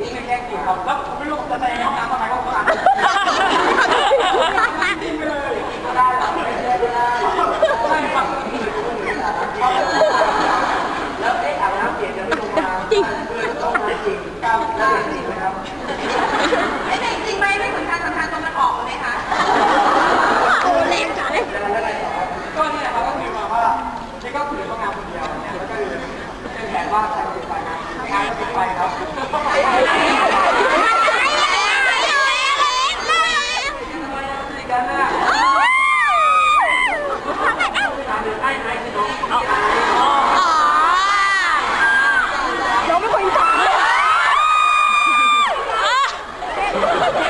นี่คือแค่กี่คนแล้วผมไม่รู้จะไปห้องน้ำทำไมเขาอ่านดิ้นไปเลยได้หรอไม่ได้ไม่ได้ไม่ฟังแล้วเอ๊ะอาบน้ำเปลี่ยนจะไม่ลงมาจริงต้องมาจริงก้าวหน้าจริงนะครับไม่จริงจริงไหมไม่สำคัญสำคัญตอนมันออกไหมคะโอ้เล่นจ้ะเล่นก็นี่แหละครับก็คือมาว่านี่ก็คือต้อง Yeah.